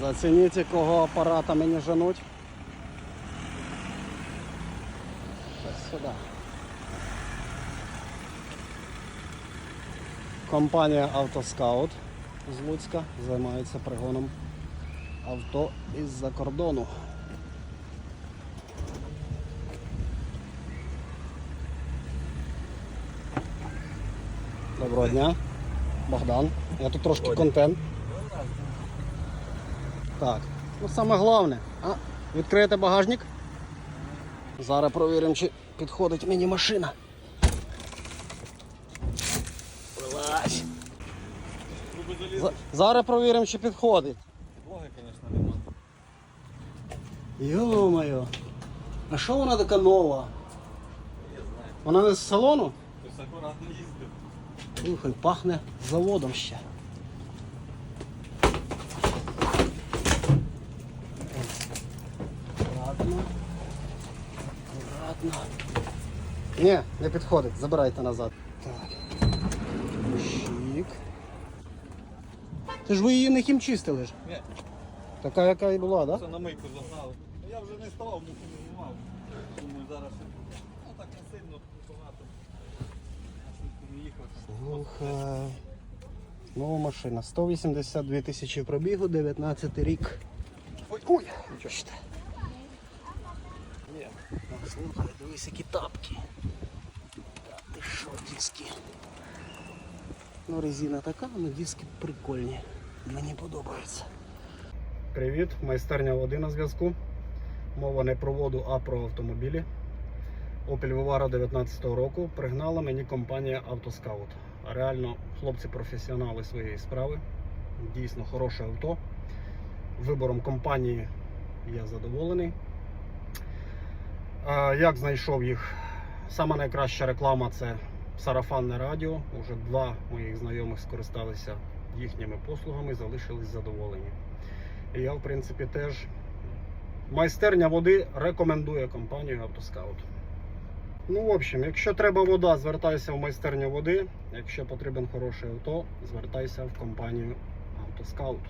Зацініть, якого апарата мені женуть. Ось сюди. Компанія Автоскаут з Луцька займається пригоном авто із-за кордону. Доброго дня. Богдан. Я тут трошки контент. Так, ну саме головне. А, відкриєте багажник. Зараз провіримо, чи підходить мені машина. Вилазь. Зараз провіримо, чи підходить. Блоги, звісно, нема. Йо-моє. А що вона така нова? Я знаю. Вона не з салону? Хтось акуратно їздив. Слухай, пахне заводом ще. Ні, не підходить, забирайте назад. Так. Щік. Ти ж ви її не хімчистили ж. Ні, Така, яка і була, так? Да? це на мийку загнали. Ну, Я вже не ставав, муки не знімав. Думаю, зараз ну, так не сильно багато. Слухай. Нова машина. 182 тисячі пробігу, 19 рік. Ой, ой. Ні. Слухай, дивись, які тапки. Та ти що, диски? Ну, резина така, але диски прикольні. Мені подобається. Привіт, майстерня води на зв'язку. Мова не про воду, а про автомобілі. Opel Vivaro 19 року пригнала мені компанія Автоскаут. Реально, хлопці професіонали своєї справи. Дійсно хороше авто. Вибором компанії я задоволений. Як знайшов їх? Сама найкраща реклама це сарафанне радіо. Уже два моїх знайомих скористалися їхніми послугами, залишились задоволені. І я, в принципі, теж майстерня води рекомендує компанію Автоскаут. Ну, в общем, якщо треба вода, звертайся в майстерню води. Якщо потрібен хороше авто, звертайся в компанію Автоскаут.